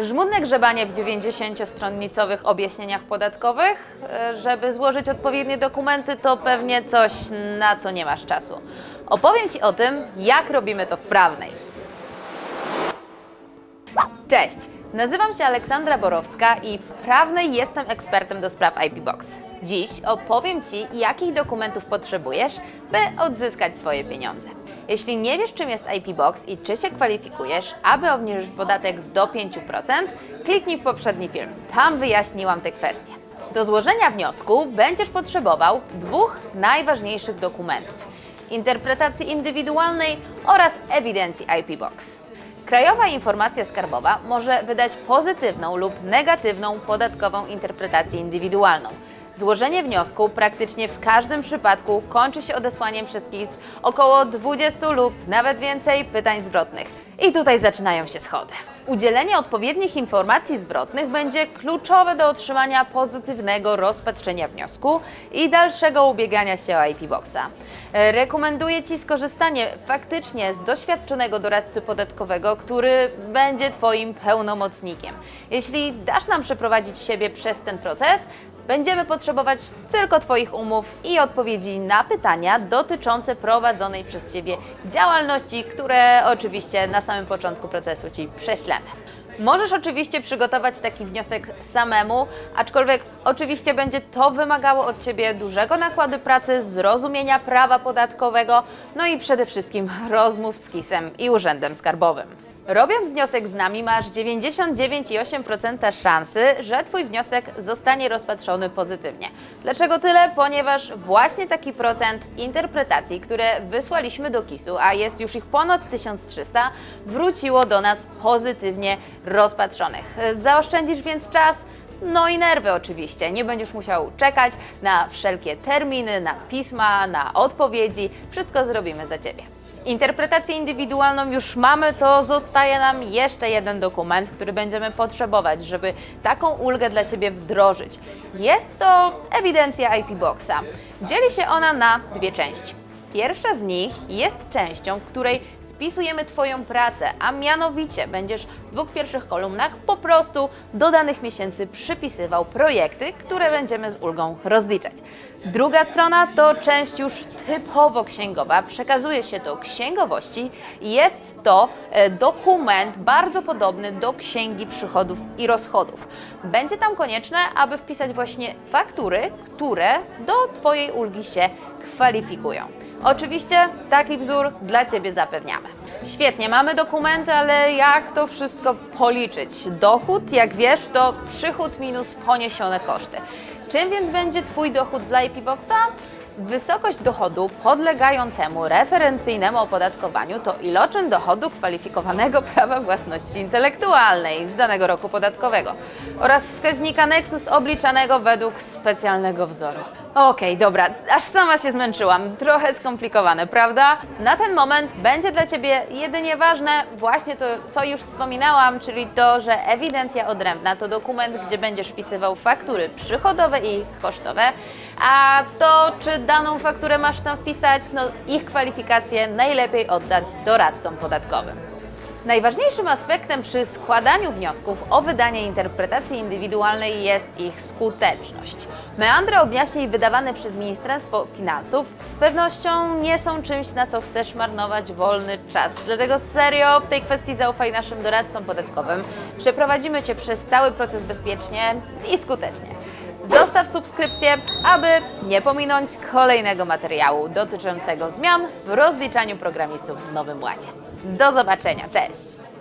Żmudne grzebanie w 90-stronnicowych objaśnieniach podatkowych, żeby złożyć odpowiednie dokumenty, to pewnie coś, na co nie masz czasu. Opowiem Ci o tym, jak robimy to w prawnej. Cześć, nazywam się Aleksandra Borowska i w prawnej jestem ekspertem do spraw IP Box. Dziś opowiem Ci, jakich dokumentów potrzebujesz, by odzyskać swoje pieniądze. Jeśli nie wiesz, czym jest IP Box i czy się kwalifikujesz, aby obniżyć podatek do 5%, kliknij w poprzedni film. Tam wyjaśniłam te kwestie. Do złożenia wniosku będziesz potrzebował dwóch najważniejszych dokumentów: interpretacji indywidualnej oraz ewidencji IP Box. Krajowa Informacja Skarbowa może wydać pozytywną lub negatywną podatkową interpretację indywidualną. Złożenie wniosku praktycznie w każdym przypadku kończy się odesłaniem przez KIS około 20 lub nawet więcej pytań zwrotnych. I tutaj zaczynają się schody. Udzielenie odpowiednich informacji zwrotnych będzie kluczowe do otrzymania pozytywnego rozpatrzenia wniosku i dalszego ubiegania się o IP Boxa. Rekomenduję Ci skorzystanie faktycznie z doświadczonego doradcy podatkowego, który będzie Twoim pełnomocnikiem. Jeśli dasz nam przeprowadzić siebie przez ten proces, Będziemy potrzebować tylko Twoich umów i odpowiedzi na pytania dotyczące prowadzonej przez Ciebie działalności, które oczywiście na samym początku procesu Ci prześlemy. Możesz oczywiście przygotować taki wniosek samemu, aczkolwiek oczywiście będzie to wymagało od Ciebie dużego nakładu pracy, zrozumienia prawa podatkowego, no i przede wszystkim rozmów z KIS-em i Urzędem Skarbowym. Robiąc wniosek z nami, masz 99,8% szansy, że Twój wniosek zostanie rozpatrzony pozytywnie. Dlaczego tyle? Ponieważ właśnie taki procent interpretacji, które wysłaliśmy do KIS-u, a jest już ich ponad 1300, wróciło do nas pozytywnie rozpatrzonych. Zaoszczędzisz więc czas, no i nerwy oczywiście. Nie będziesz musiał czekać na wszelkie terminy, na pisma, na odpowiedzi. Wszystko zrobimy za Ciebie. Interpretację indywidualną już mamy, to zostaje nam jeszcze jeden dokument, który będziemy potrzebować, żeby taką ulgę dla Ciebie wdrożyć. Jest to ewidencja IP Boxa. Dzieli się ona na dwie części. Pierwsza z nich jest częścią, w której spisujemy Twoją pracę, a mianowicie będziesz w dwóch pierwszych kolumnach po prostu do danych miesięcy przypisywał projekty, które będziemy z ulgą rozliczać. Druga strona to część już typowo księgowa, przekazuje się do księgowości i jest to e, dokument bardzo podobny do księgi przychodów i rozchodów. Będzie tam konieczne, aby wpisać właśnie faktury, które do Twojej ulgi się kwalifikują. Oczywiście taki wzór dla Ciebie zapewniamy. Świetnie, mamy dokumenty, ale jak to wszystko policzyć? Dochód, jak wiesz, to przychód minus poniesione koszty. Czym więc będzie Twój dochód dla IP Boxa? Wysokość dochodu podlegającemu referencyjnemu opodatkowaniu to iloczyn dochodu kwalifikowanego prawa własności intelektualnej z danego roku podatkowego oraz wskaźnika Nexus obliczanego według specjalnego wzoru. Okej, dobra, aż sama się zmęczyłam. Trochę skomplikowane, prawda? Na ten moment będzie dla Ciebie jedynie ważne właśnie to, co już wspominałam, czyli to, że ewidencja odrębna to dokument, gdzie będziesz wpisywał faktury przychodowe i kosztowe, a to, czy daną fakturę masz tam wpisać, no ich kwalifikacje najlepiej oddać doradcom podatkowym. Najważniejszym aspektem przy składaniu wniosków o wydanie interpretacji indywidualnej jest ich skuteczność. Meandry objaśnień wydawane przez Ministerstwo Finansów z pewnością nie są czymś, na co chcesz marnować wolny czas. Dlatego serio w tej kwestii zaufaj naszym doradcom podatkowym. Przeprowadzimy Cię przez cały proces bezpiecznie i skutecznie. Zostaw subskrypcję, aby nie pominąć kolejnego materiału dotyczącego zmian w rozliczaniu programistów w Nowym Ładzie. Do zobaczenia, cześć!